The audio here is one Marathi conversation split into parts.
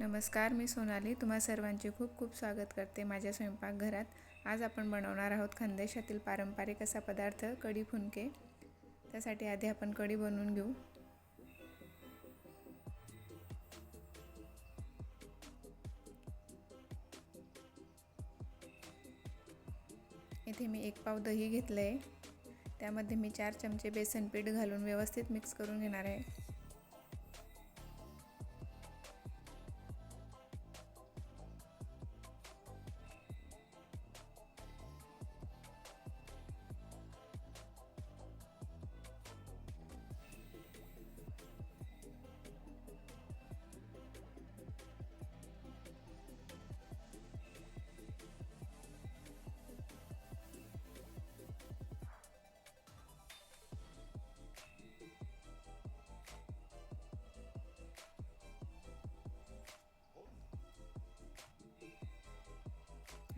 नमस्कार मी सोनाली. तुम्हा सर्वांचे खूप खूप स्वागत करते माझ्या स्वयंपाकघरात. आज आपण बनवणार आहोत खानदेशातील पारंपरिक असा पदार्थ कढी फुनके. त्यासाठी आधी आपण कढी बनवून घेऊ. इथे मी एक पाव दही घेतलं आहे त्यामध्ये मी चार चमचे बेसन पीठ घालून व्यवस्थित मिक्स करून घेणार आहे.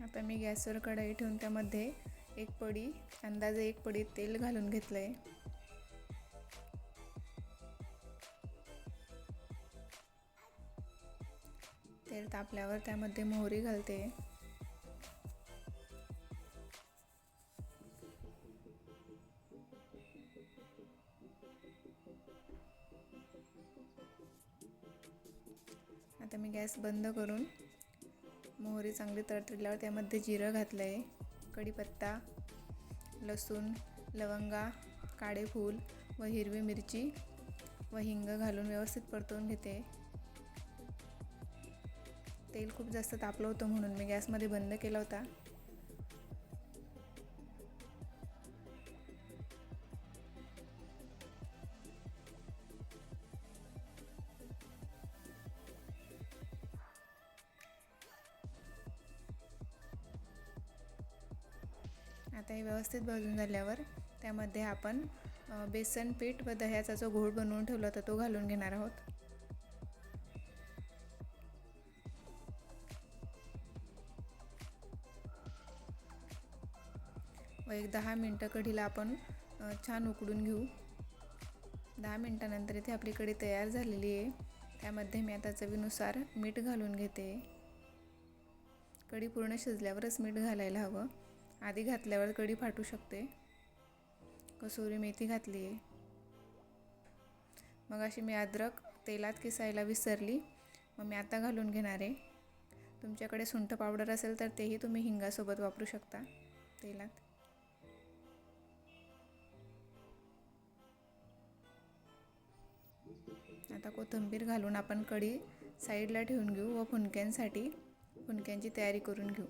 आता मी गॅसवर कढाई ठेवून त्यामध्ये एक पडी अंदाजे एक पडी तेल घालून घेतलं आहे तेल तापल्यावर त्यामध्ये मोहरी घालते. आता मी गॅस बंद करून मोहरी चांगली तडतडल्यावर त्यामध्ये जिरं घातलं आहे कढीपत्ता लसूण लवंगा काळे फूल व हिरवी मिरची व हिंग घालून व्यवस्थित परतवून घेते. तेल खूप जास्त तापलं होतं म्हणून मी गॅसमध्ये बंद केला होता. आता हे व्यवस्थित भाजून झाल्यावर त्यामध्ये आपण बेसन पीठ व दह्याचा जो घोळ बनवून ठेवला होता तो घालून घेणार आहोत. व एक दहा मिनटं कढीला आपण छान उकडून घेऊ. दहा मिनटानंतर इथे आपली कढी तयार झालेली आहे. त्यामध्ये मी आता चवीनुसार मीठ घालून घेते. कढी पूर्ण शिजल्यावरच मीठ घालायला हवं. आधी घातल्यावर कढी फाटू शकते. कसुरी मेथी घातली आहे. मग अशी मी अद्रक तेलात किसायला विसरली. मग मी आता घालून घेणार आहे. तुमच्याकडे सुंठ पावडर असेल तर तेही तुम्ही हिंगासोबत वापरू शकता तेलात. आता कोथिंबीर घालून आपण कढी साईडला ठेवून घेऊ व फुनक्यांसाठी फुनक्यांची तयारी करून घेऊ.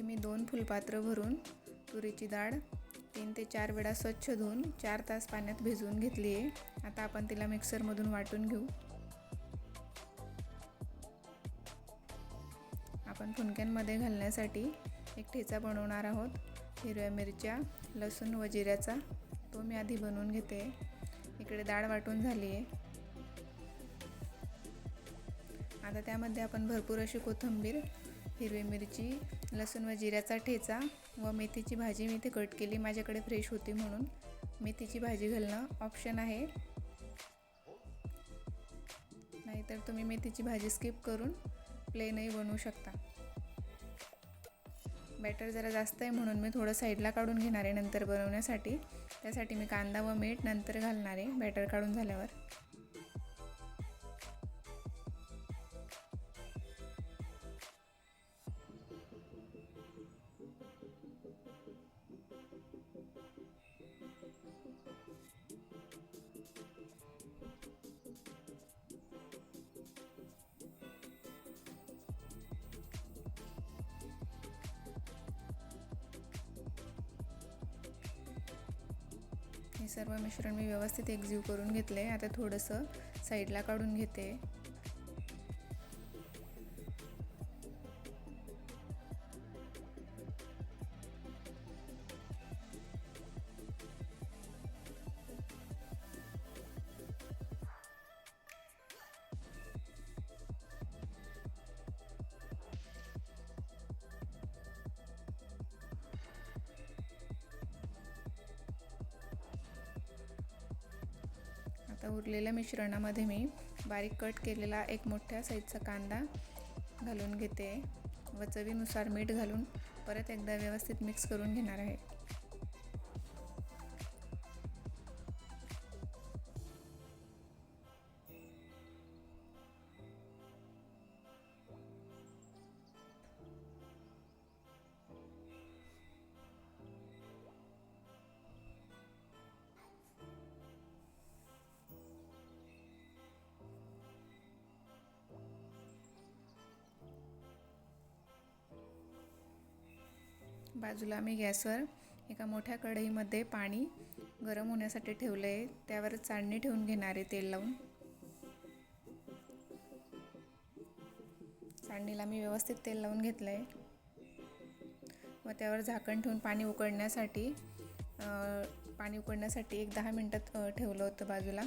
इथे मी दोन फुलपात्र भरून तुरीची डाळ तीन ते चार वेळा स्वच्छ धुवून चार तास पाण्यात भिजवून घेतली आहे. आता आपण तिला मिक्सरमधून वाटून घेऊ. आपण फुनक्यांमध्ये घालण्यासाठी एक ठेचा बनवणार आहोत. हिरव्या मिरच्या लसूण व जिऱ्याचा. तो मी आधी बनवून घेते. इकडे डाळ वाटून झाली आहे. आता त्यामध्ये आपण भरपूर अशी कोथिंबीर हिरवी मिरची लसूण व जिऱ्याचा ठेचा व मेथीची भाजी मी इथे कट केली. माझ्याकडे फ्रेश होती म्हणून मेथीची भाजी घालणं ऑप्शन आहे. नाहीतर तुम्ही मेथीची भाजी स्किप करून प्लेनही बनवू शकता. बॅटर जरा जास्त आहे म्हणून मी थोडं साईडला काढून घेणार आहे नंतर बनवण्यासाठी. त्यासाठी मी कांदा व मीठ नंतर घालणार आहे बॅटर काढून झाल्यावर. सर्व मिश्रण मी व्यवस्थित एकजीव करून घेतले आता थोडंसं साईडला काढून घेते. आता उरलेल्या मिश्रणामध्ये मी बारीक कट केलेला एक मोठ्या साईजचा कांदा घालून घेते. व चवीनुसार मीठ घालून परत एकदा व्यवस्थित मिक्स करून घेणार आहे. बाजूला मी गॅसवर एका मोठ्या कढईमध्ये पाणी गरम होण्यासाठी ठेवलं आहे त्यावर चाळणी ठेवून घेणार आहे तेल लावून. चाळणीला मी व्यवस्थित तेल लावून घेतलं आहे व त्यावर झाकण ठेवून पाणी उकळण्यासाठी पाणी उकळण्यासाठी एक दहा मिनटात ठेवलं होतं बाजूला.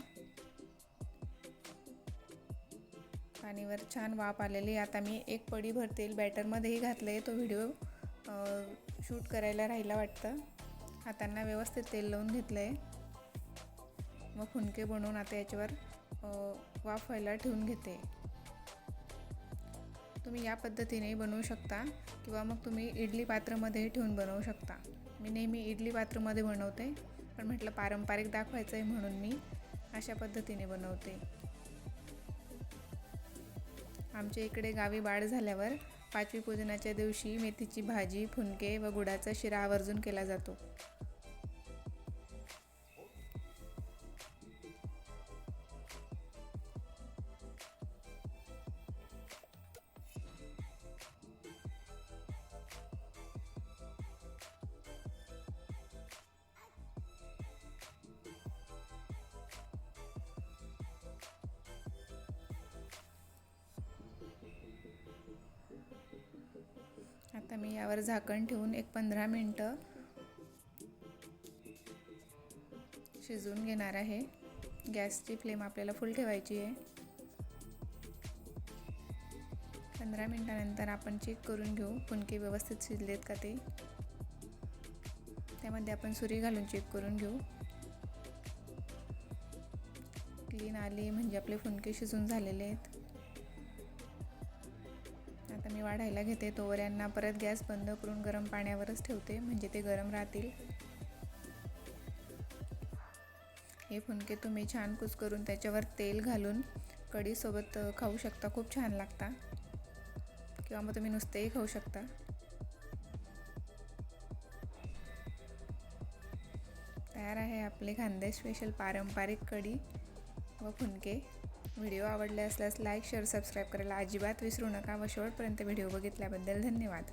पाणीवर छान वाफ आलेली आता मी एक पडीभर तेल बॅटरमध्येही घातलं आहे तो व्हिडिओ शूट करायला राहिला वाटतं. हातांना व्यवस्थित तेल लावून घेतलं आहे मग फुनके बनवून आता याच्यावर वाफ व्हायला ठेवून घेते. तुम्ही या पद्धतीने बनवू शकता किंवा मग तुम्ही इडली पात्रामध्येही ठेवून बनवू शकता. मी नेहमी इडली पात्रामध्ये बनवते पण म्हटलं पारंपरिक दाखवायचं आहे म्हणून मी अशा पद्धतीने बनवते. आमच्या इकडे गावी बाळ झाल्यावर पाचवी पूजनाच्या दिवशी मेथीची भाजी फुनके व गुडाचा शिरा आवर्जून केला जातो. आता मी यावर झाकण ठेवून एक पंधरा मिनटं शिजवून घेणार आहे. गॅसची फ्लेम आपल्याला फुल ठेवायची आहे. पंधरा मिनटानंतर आपण चेक करून घेऊ फुनके व्यवस्थित शिजलेत का ते. त्यामध्ये आपण सुरी घालून चेक करून घेऊ. क्लीन आली म्हणजे आपले फुनके शिजून झालेले आहेत. आता मी वाढायला घेते. तोवर यांना परत गॅस बंद करून गरम पाण्यावरच ठेवते. म्हणजे ते गरम राहतील. हे फुनके तुम्ही छान कुस करून त्याच्यावर तेल घालून कढीसोबत खाऊ शकता. खूप छान लागता. किंवा मग तुम्ही नुसतेही खाऊ शकता. तयार आहे आपले खांदे. स्पेशल पारंपरिक कढी व फुनके. व्हिडिओ आवडले असल्यास लाईक शेअर सबस्क्राईब करायला अजिबात विसरू नका व शेवटपर्यंत व्हिडिओ बघितल्याबद्दल धन्यवाद.